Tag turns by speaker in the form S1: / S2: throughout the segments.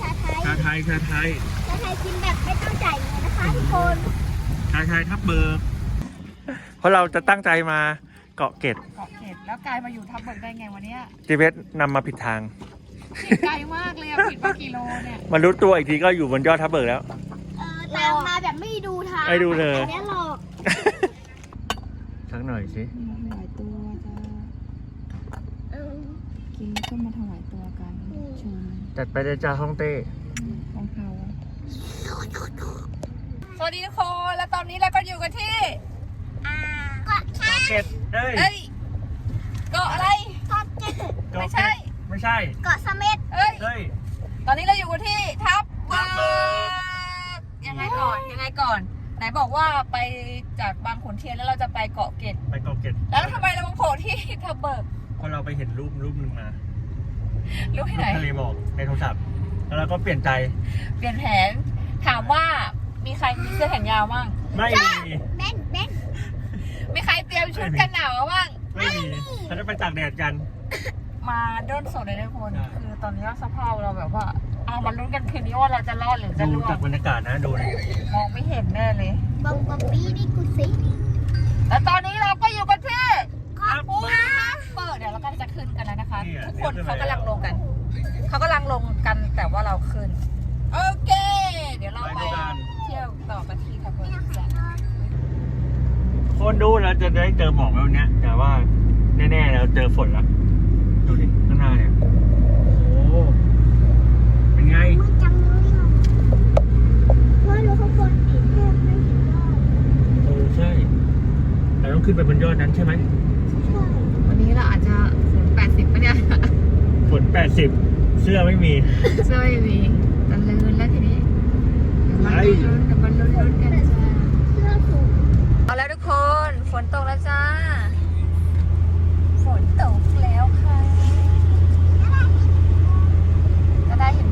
S1: ชาไทย
S2: ชาไทยชาไทย
S1: ชาไทยกินแบบไม่ต้องจ่ายเงินนะคะทุกคน
S2: ชาไทยทับเบิกเพราะเราจะตั้งใจมาเกาะเกร็ด
S3: เกาะเกร็ดแล้วกลายมาอยู่ทับเบิกได้ไงวันเนี้ย
S2: จีเวสนำมาผิดทาง
S3: ผิดไกลมากเลยอะผิดมากี่โลเนี่ย
S2: มารู้ตัวอีกทีก็อยู่บนยอดทับเบิกแล้ว
S1: เออตามมาแบบไม่ดูทาง
S2: ไม่ดูเลย
S1: อันนี้หลอก
S2: สักหน่อยสิ
S3: ถว กินก็มาถวายตัวกันชม
S2: จัดไปเลยจ้าฮ่องเต้
S3: ของเขาสวัสดีทุกคน แล้วตอนนี้เราก็อยู่กันที่
S1: อ่าเกาะแค่
S2: เกร็ดเอ้ย
S3: เอ้ยเกาะอะไร
S1: เกาะเจ็ด
S3: ไม่ใช่
S2: ไม่ใช่
S1: เกาะเสม็ด
S3: เอ้ย
S2: เฮ้ย
S3: ตอนนี้เราอยู่กันที่ทับเบิกยังไงก่อนยังไงก่อน ไหนบอกว่าไปจากบางขุนเทียนแล้วเราจะไปเกาะเกร็ด
S2: ไปเกาะเกร็ด
S3: แล้วทำไมเรามาโผล่ที่ทับเบิก
S2: เพราะเราไปเห็นรูปรูปหนึ่งมา
S3: รู้ที่
S2: รู
S3: ไหน
S2: ปทะเลหมอกในโทรศัพท์แล้วเราก็เปลี่ยนใจ
S3: เปลี่ยนแผน ถามว่ามีใครมีเสื้อแขนยาวบ้าง
S2: ไม่มี
S1: เบ้นเบ้น
S3: มีใครเตรียมชุดกันหนาวบ้าง
S2: ไม่มีเราจะไปตากแดดกัน
S3: มาด้นสดเลยนะทุกคน
S2: ใช่
S3: คือตอนนี้สภาพเราแบบว่าเอามาลุ้นกันคืนนี้ว่าเราจะรอดหรือจะ
S2: ดู
S3: ร่ว
S2: จาก
S3: ง
S2: บรรยากาศนะดูเลย
S3: มองไม่เห็นแน่เลย
S1: บองบองบี้นี่กูสิ
S2: ฝนแล้วดูดิข้างหน้าเนี่ย โอ้โหเป็นไง
S1: ไม่จำเลยอะเพราะรู้เขาคนติดแทบไม่เห็นยอด
S2: เออใช่เราต้องขึ้นไปบนยอดนั้นใช่ไหม
S1: ใช่
S3: วันนี้เราอาจจะฝนแปดสิบปะเนี่ย
S2: ฝนแปดสิบเสื้อไม่มี
S3: เสื้อไม่มีตะลืนแล้วทีนี้เดี๋ยวมาลุ้นๆเดี๋ยวมาลุ้นๆกันจ้า
S1: เสื้อสูง
S3: เอาแล้วทุกคน ฝนตกแล้วจ้า ฝนตกแล้วค่ะ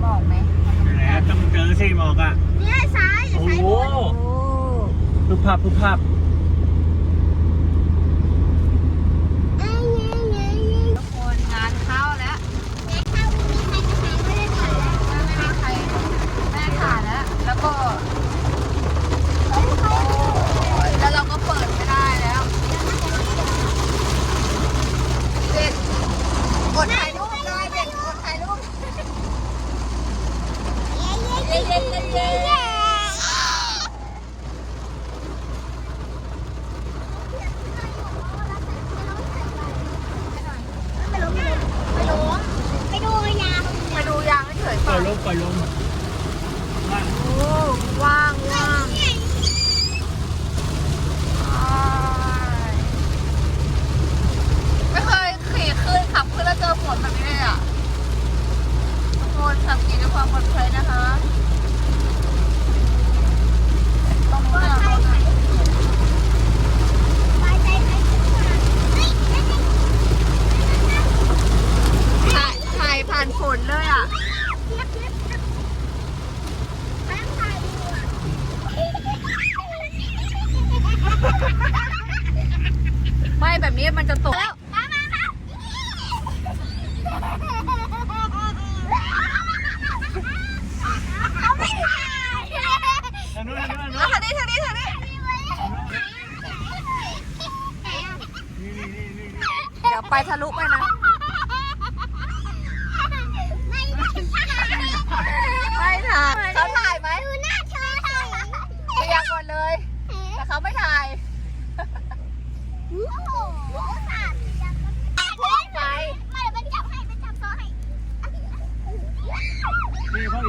S3: จะได้เห็นหมอกไหม
S2: ไหนอะต้องเจอสิหมอกอะ
S1: เนี่ยซ้าย
S2: โอ้
S1: ซ้าย
S2: โห
S1: บน
S3: โอ้
S2: รูปภาพรูปภาพ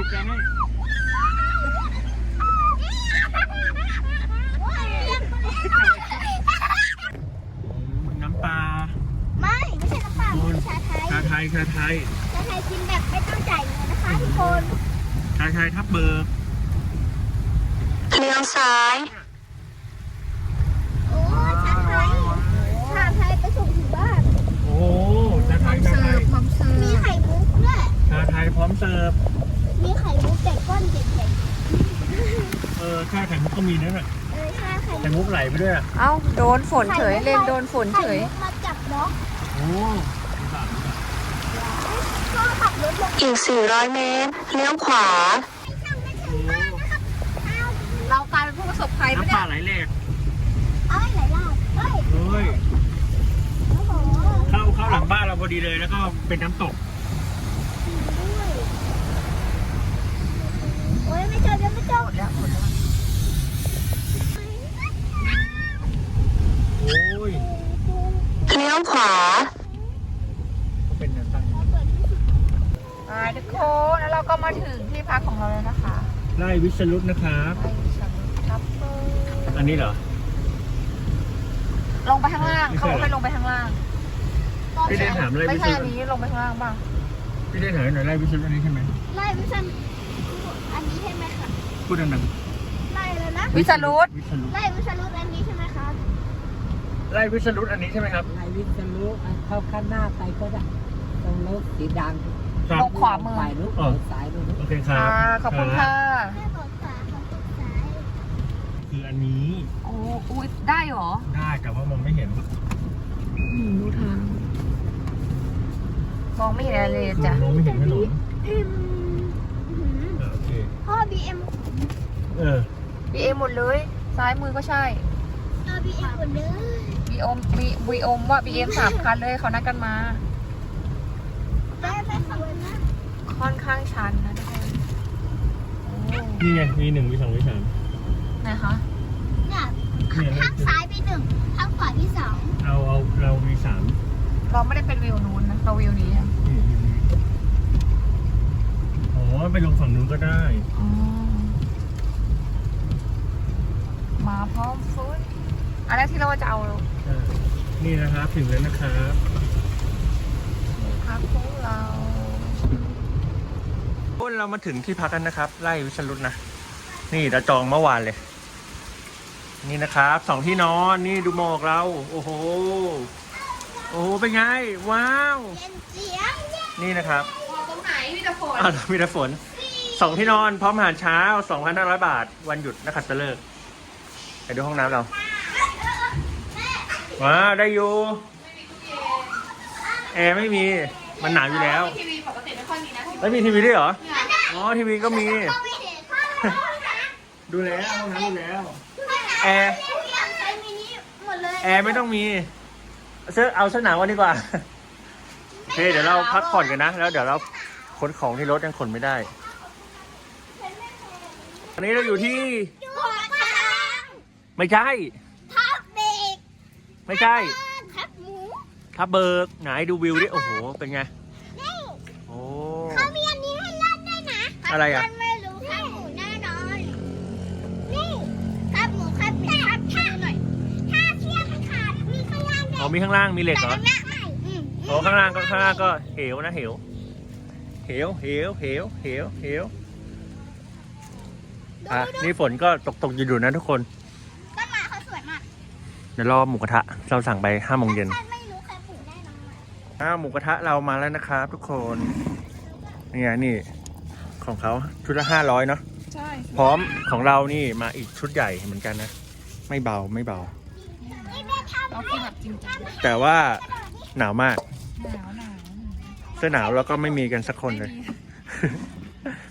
S2: นี่พ่ออีกแกให้น้ำปลา
S1: ไม่ ไม่ใช่น้ำเปล่าเป็นชาไทย
S2: ชาไทยชาไทย
S1: ชาไทยกินแบบไม่ต้องจ่ายเงินนะคะทุกคน
S2: ชาไทยทับเบิก
S3: เลี้ยวซ้าย
S1: โอ้ชาไทยชาไทยไปส่งถึงบ้าน
S2: โอ้ชาไทยชาไทย
S3: พร้อมเสิ
S1: มี
S3: ร์ฟ
S1: ไข่มุกด้วย
S2: ชาไทยพร้อมเสิร์ฟ
S1: มีไข่มุกแต่ก้อนเด็ก
S2: เออใช่ไข่มุกก็มีด้วยน่ะ
S1: ๆเออใช่ไข่
S2: ไข่มุกไหลไปด้วยอะ
S3: เอ้าโดนฝนเฉยเลนโดนฝนเฉย
S1: ไข่มุกมาจับน้อง
S2: โอ้
S1: ก็ขับรถลง
S4: อีก 400 เมตร เลี้ยวขวา
S3: เรากลายเป็นผู้ประสบภัยปะ
S2: น้ำ
S3: เนี่
S2: ป่ายไหลแหลก
S1: เอ้ยไหลลาดเอ้ย
S2: เฮ้ย
S1: โอ้โห
S2: เข้าเข้าหลังบ้านเราพอดีเลยแล้วก็เป็นน้ำตก
S1: ด้วยโอ้ย ไม่เจอเดี๋ยวไม่เจอ
S2: โอ้ย
S4: เลี้ยวขวา
S2: ก็เป็นน้ำตั้ง
S3: ไปทุกคนแล้วเราก็มาถึงที่พักของเราแล้วนะคะ
S2: ไล่วิสรุตนะครับ
S3: ไปฉันครับเปิ้ล
S2: อันนี้เหรอ
S3: ลงไปข้างล่าง เขาบอกให้ลงไปข้างล่าง
S2: พี่เดนถามไล่
S3: ไม่
S2: วิส
S3: ใช่
S2: รุ
S3: อั
S2: ต
S3: นนี้ลงไปข้างล่างบ้าง
S2: พี่เดนถามหน่อยไล่วิสรุตอันนี้ใช่ไหม
S1: ไล่ไม่ใช่อันนี้ใช่ไหมคะ
S2: พูดดัง
S1: ไล่เลยนะ
S2: ๆ
S3: วิสรุต
S2: วิสรุต
S1: ไล่วิชารุตอันนี้ใช่ไหมคะ
S2: ไล่วิสรุตอันนี้ใช่ไหมครับ
S5: นายวิทย์จะรู้เข้าข้างหน้าไปก็ได้ตรงรถสีด
S2: ครับ
S3: ลงขวามือำ
S5: ฝ่ายนู้น
S2: อ๋อ
S5: สายนู้น
S2: โอเคครับ
S3: อ่าขอบคุณค่ะ
S1: แม่บอกฝาของตกสาย
S2: คืออันนี้
S3: โอ้อุ้ยได้เหรอ
S2: ได้แต่ว่ามองไม่เห็น
S3: ดูทางมองไม่เห็นอะไรเลย
S2: คือ
S3: จ้ะ
S2: มองไม่เห็นถนน
S1: อืมอื้อหือ
S2: อ่าโอเค
S1: พ่อ BM
S2: เออ
S3: บีเอ็มหมดเลย ซ้ายมือก็ใช่
S1: เออ BM หมดเลย
S3: บีอมบีบีอมว่าบีเอ็มสามคันเลยเขานัดกันมา
S1: แม่ไปขับรถนะ
S3: ค่อนข้างชันนะทุกคนโอ้
S2: นี่ไงมีหนึ่งมีสองมีสาม
S3: ไหนคะ
S1: เนี่ย
S2: เนี่ย
S1: ข้างซ้ายไปหนึ่งข้างขวาที่สอง
S2: เอาเอาเรามีสาม
S3: เราไม่ได้เป็นวิวนู้นนะ เราวิวนี้อะ
S2: นี่นี่นี่อ๋อไปลงฝั่งนู้นก็ได้
S3: อ๋อ มาพร้อมฟุตอันแรกที่เราว่าจะเอา
S2: เออนี่นะครับถึงแล้วนะครับ
S3: พักของเรา
S2: คนเรามาถึงที่พักกันนะครับ ไล่วิชรุตนะ นี่เราจองเมื่อวานเลย นี่นะครับสองที่นอนนี่ดูหมอกเรา โอ้โห โอ้โหเป็นไง ว้าว
S1: เย็นเจี๊ยบ
S2: นี่นะครับ
S3: ตรงไหนมีแต่ฝน
S2: อ้าวมีแต่ฝนสองที่นอนพร้อมอาหารเช้า 2,500 บาท วันหยุดนักขัตฤกษ์ ไปดูห้องน้ำเราว้าวได้อยู่แอร์ไม่มีมันหนาวอยู่แล้ว
S3: ทีวีปกติไม่ค่อยมีนะ
S2: แล้วมีทีวีด้วยเหรออ๋อทีวีก็มี
S1: พ่อไม่เห็นพ่อไม่เห็น
S2: ดูแล้วห้องน้ำดูแล้ว
S1: แอ
S2: แอ
S1: ร์
S2: ร์
S1: ใช้มินิหมดเลย
S2: แอร์ไม่ต้องมีเสื้อเอาเสื้อหนาวกันดีกว่าโอเคเดี๋ยวเราพักผ่อนกันนะ แล้วเดี๋ยวเราขนของที่รถยังขนไม่ได้อันนี้เราอยู่ที่
S1: หัวช้าง
S2: ไม่ใช่
S1: ทับเบรก
S2: ไม่ใช่
S1: ทับหมู
S2: ทับเบิกไหนดูวิวดิโอ้โห เป็นไง
S1: นี่
S2: โอ้
S1: เขามีอันนี้ให้เล่นด้วยนะ
S2: อะไรอะ
S1: ท่านไม่รู้ทับหมูแน่นอน นี่ทับหมูทับเป็ดทับหมูหน่อยถ้าเชือกมันขาดมีข้างล่างด้วย
S2: อ๋อมีข้างล่างมีเหล็ก
S1: แต่
S2: เหรอ
S1: ข้างหน้าไม่อืม
S2: โอ้ข้างล่างก็ข้างล่างก็เหวนะเหวเหวเหวเหวเหวเหวอะนี่ฝนก็ตกตกๆอยู่ๆนะทุกคน
S1: ต้นไม้เขาสวยมาก
S2: เดี๋ยวรอหมูกระทะ เราสั่งไปห้าโมงเย็น
S1: ฉันไม่รู้ใครปลูกแน่นอน
S2: อ้าวหมูกระทะเรามาแล้วนะครับ ทุกคนนี่ไงนี่ ของเขาชุดละห้าร้อยเนาะ
S3: ใช่
S2: พร้อมของเรานี่มาอีกชุดใหญ่เหมือนกันนะ ไม่เบาไม่เบา
S1: นี่แม่ทำ
S3: เรากินแบบจริงจัง
S2: แต่ว่าหนาวมาก
S3: หนาวหนาว
S2: เสื้อหนาวแล้วก็ไม่มีกันสักคนเลย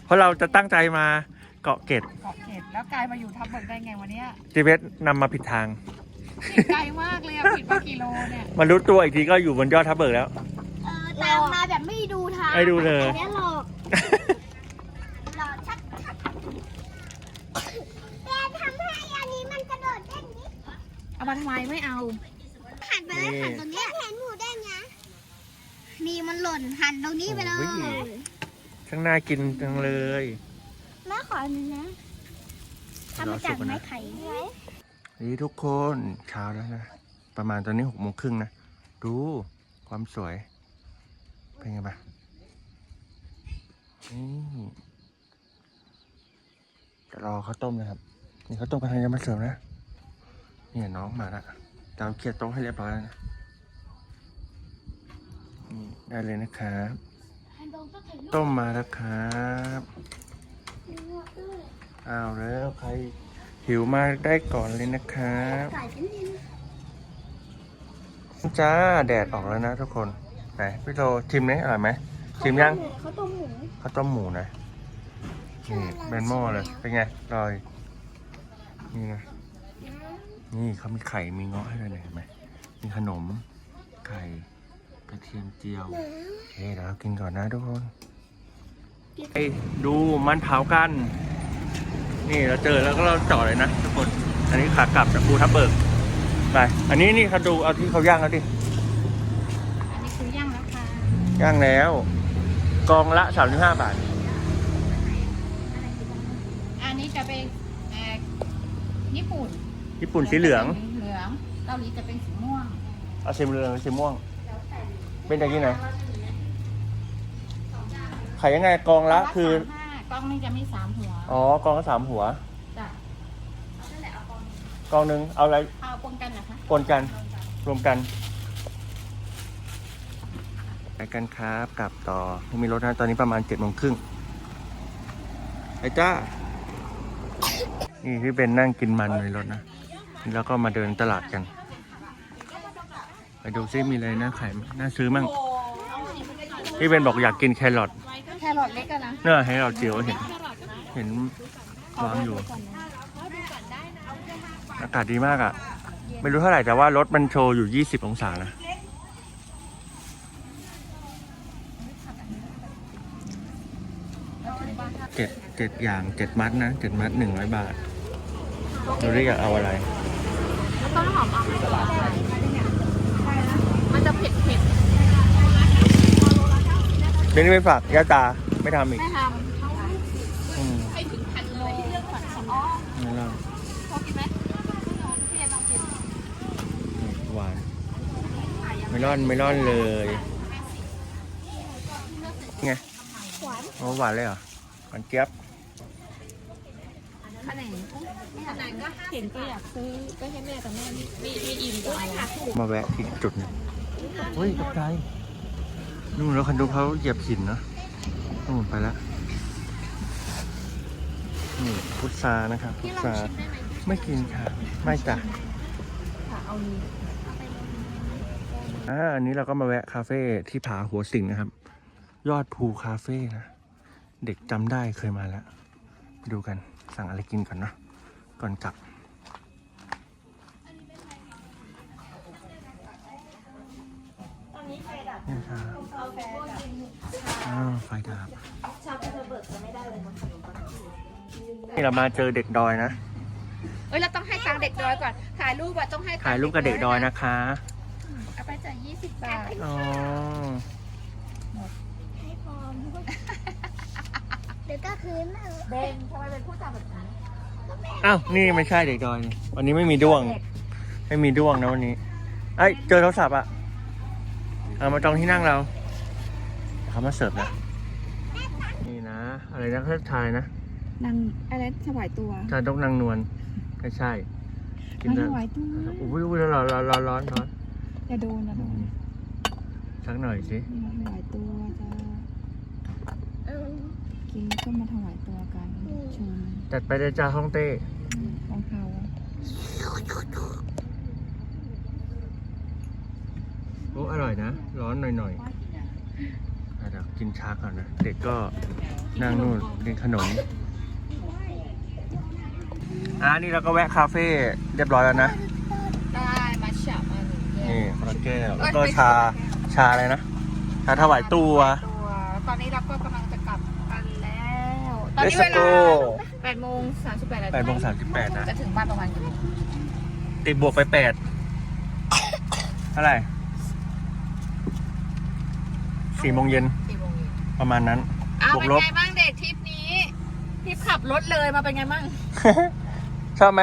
S2: เพราะเราจะตั้งใจมาเกาะเกร็ด
S3: เกาะเกร็ดแล้วกลายมาอยู่ทับเบิกได้ไงวันนี้
S2: จีเวสนำมาผิดทาง
S3: ผิดไกลมากเลยอะผิดมากี่โลเนี่ย
S2: มารู้ตัวอีกทีก็อยู่บนยอดทับเบิกแล้ว
S1: เออตามมาแบบไม่ดูทาง
S2: ไม่ดูเลย
S1: อันนี้หลอกหลอกชัดชัดแกทำให้อันนี้มันกระโดดเด้งนี้
S3: เอามาทำไมไม่เอา
S1: หันไปแล้วหันตรงเนี้ยเห็นหมูเด้งนะนี่มันหล่นหันตรงนี้ไปเล
S2: โอ้
S1: ย
S2: ยข้างหน้ากินจังเลย
S1: แม่ขออันนึงนะทำมาจากไม้ไผ่
S2: นี่ทุกคนเช้าแล้วนะ ประมาณตอนนี้หกโมงครึ่งนะ ดูความสวย เป็นไงบ้างนี่จะรอข้าวต้มนะครับ นี่ข้าวต้มกำลังจะมาเสิร์ฟนะ เนี่ยน้องมาละเราเคลียร์โต๊ะให้เรียบร้อยแล้วนะนี่ได้เลยนะครับ ต้มมาแล้วครับอ้าวแล้วใคร หิวมาได้ก่อนเลยนะครับ
S1: ไก่เป็นดิน
S2: จ้าแดดออกแล้วนะทุกคน ไหนพี่โตชิมนี่อร่อยไหมชิมยัง
S1: เขาต้มหมู
S2: ข้าวต้มหมูนะนี่เป็นหม้อเลยเป็นไงลอยนี่นะนี่เขามีไข่มีเงาะให้ด้วยเนี่ยเห็นไหมมีขนมไข่กระเทียมเจียวโอเคเดี๋ยวเรากินก่อนนะทุกคนไอ้ยดูมันเผากัน นี่เราเจอแล้วก็เราจอดเลยนะทุกคน อันนี้ขากลับจากภูทับเบิกไปอันนี้นี่เขาดูเอาที่เขาย่างแล้วดิ
S3: อันนี้คือย่างแล้วค่ะ
S2: ย่างแล้ว กองละสามสิบห้าบาท
S3: อันนี้จะเป็นเอ่อญี่ปุ่น
S2: ญี่ปุ่นสีเหลือง
S3: เหลืองเกาหลีจะเป็นสีม่วง
S2: เอาสีเหลืองสีม่วง เป็นอย่างนี้ไหนขายยังไงกองละคือ
S3: สามห้า กล้องนี้จะมีสามหัว
S2: อ๋อกองละสามหัว
S3: จ้ะ
S2: กองหนึ่งเอาอะไร
S3: เอาปนกันนะคะ
S2: ปนกันรวมกันไปกันครับกลับต่อไม่มีรถนะตอนนี้ประมาณเจ็ดโมงครึ่งไอ้จ้า นี่ที่เป็นนั่งกินมันในรถนะ แล้วก็มาเดินตลาดกัน ไปดูซิมีอะไรน่าขายน่าซื้อมั่งที่เป็นบอกอยากกินแครอท
S3: แครอทเล็กกันนะ
S2: เนี่ยให้เราเจียวเห็น เห็นวางอยู่ อากาศดีมากอะ ไม่รู้เท่าไหร่แต่ว่ารถมันโชว์อยู่ 20 องศานะ เจ็ดเจ็ดอย่างเจ็ดมัดนะเจ็ดมัดหนึ่งร้อยบาท เราเรียกเอาอะไร
S3: แล้วต้นหอมเอาไหมมันจะเผ็ดเผ็ด
S2: เดี๋ยวนี้ไปฝากย่าตาไม่ทำอีก
S3: ไม่ท
S2: อืมำ
S3: ให้ถึงพันเลยอ๋อ
S2: ไม่เล่า
S3: พอกินไหมพี่เอ็มลองกิน
S2: หวานไม่ร่อนไม่ร่อนเลยไง
S1: หวาน
S2: โอ้หวานเลยเหรอหวานเจี๊ยบ
S3: ขนมขนมก็เห็นก็อยากซื้อก็ให้แม่กับแม่ไม่ไม่อิ่มตัวค่ะ
S2: มาแวะอีกจุดหนึงเฮ้ยตกใจ นู่นแล้วคันดูเขาเหยียบหินเนาะนู่นไปแล้วนี่พุทรานะครับ พุทราไม่กินค่ะ ไม่จ้ะ
S3: เอานี้
S2: อ่าอันนี้เราก็มาแวะคาเฟ่ที่ผาหัวสิงนะครับ ยอดภูคาเฟ่นะ เด็กจำได้เคยมาแล้วไปดูกันสั่งอะไรกินก่อนเนาะก่อนกลับ นี่ค่ะอ้าวไฟดับนี่เรามาเจอเด็กดอยนะ
S3: เอ้ยเราต้องให้ตังค์เด็กดอยก่อน ถ่ายรูปอะต้องให้ตังค์
S2: ถ่ายรูปกับเด็กดอยนะคะ
S3: เอาไปจ่ายยี่สิบบาท
S2: อ๋อ
S1: ให้พร้อมเดี๋ยวก็คืนเอา
S3: เบนทำไมเป็นผู้จาแบบนี้
S2: อ้าว นี่ไม่ใช่เด็กดอยนี่วันนี้ไม่มีด้วง ไม่มีด้วงนะวันนี้ ไอ้ยเจอโทรศัพท์อะ เอามาจองที่นั่งเราเขามาเสิร์ฟนะ นี่นะ อะไรนะเขาทายนะ
S3: นางอะไรถวายตัว
S2: จานต้องนางนวลไม่ใช่ กิน
S3: นาง
S2: ได้
S3: ถวายตัว
S2: อุ้ยอุ้ยร้อนร้อนร้อนร้อนร้อน
S3: อย่าโดนอย่าโดน
S2: สักหน่อยสิ
S3: นางถวายตัวจ้า
S1: เออ
S3: กินก็มาถวายตัวกันชม
S2: จัดไปเลยจ้าห้องเต้
S3: ของเขา
S2: โอ้อร่อยนะ ร้อนหน่อยหน่อยๆอะเดี๋ยวกินชาก่อนนะ เด็กก็นั่งนู่นกินขนมอ่านี่เราก็แวะคาเฟ่เรียบร้อยแล้วนะ
S3: ได้มาฉับมาหนึ่งแก้ว
S2: นี่คนละแก้ว
S3: เอ้
S2: แล้ว
S3: ย
S2: ก็
S3: ไม่
S2: ชา ชาอะไรนะ ชาถวายตัว
S3: ตัวตอนนี้เราก็กำลังจะกลับกันแล้ว ตอน
S2: เล
S3: นี้
S2: ส
S3: เว
S2: โก
S3: ลาแปดโมงสามสิบแปดนาที
S2: แปดโมงสามสิบแปดนะ
S3: จะถึงบ้านประมาณกี่โมง
S2: ติดบวกไปแปดเท่าไหร่ สี่โมงเย็น
S3: สี่โมงเย็น
S2: ประมาณนั้น
S3: อ้าว
S2: บวก
S3: เป็น
S2: ลบ
S3: ไงบ้างเด็กทริปนี้ทริปขับรถเลยมาเป็นไงบ้าง
S2: ชอบไหม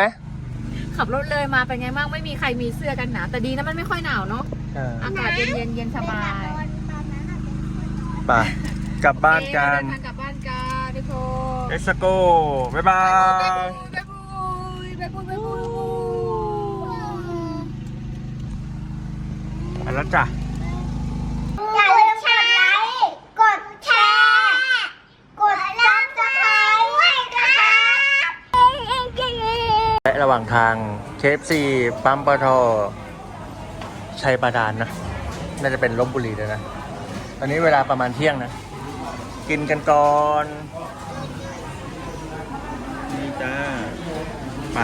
S3: ขับรถเลยมาเป็นไงบ้างไม่มีใครมีเสื้อกันหนาวแต่ดีนะมันไม่ค่อยหนาวเนาะ
S2: อ่า
S3: อากาศเย็นเย็นๆเย็นสบาย
S1: ตอนตอนนั้นอาจจะ
S2: ไปกลับบ้านกัน
S3: เดิทางกลับบ้านกันทุกคน
S2: เลสโกบ๊ายบาย
S3: บ๊ายบายบ๊ายบายบ๊ายบาย
S2: ไปแล้วจ้ะ
S1: และ
S2: ระหว่างทางเคฟซีปั๊มปะทอชัยประดานนะ น่าจะเป็นลบบุรีเลยนะ ตอนนี้เวลาประมาณเที่ยงนะ กินกันก่อน นี่จ้าไป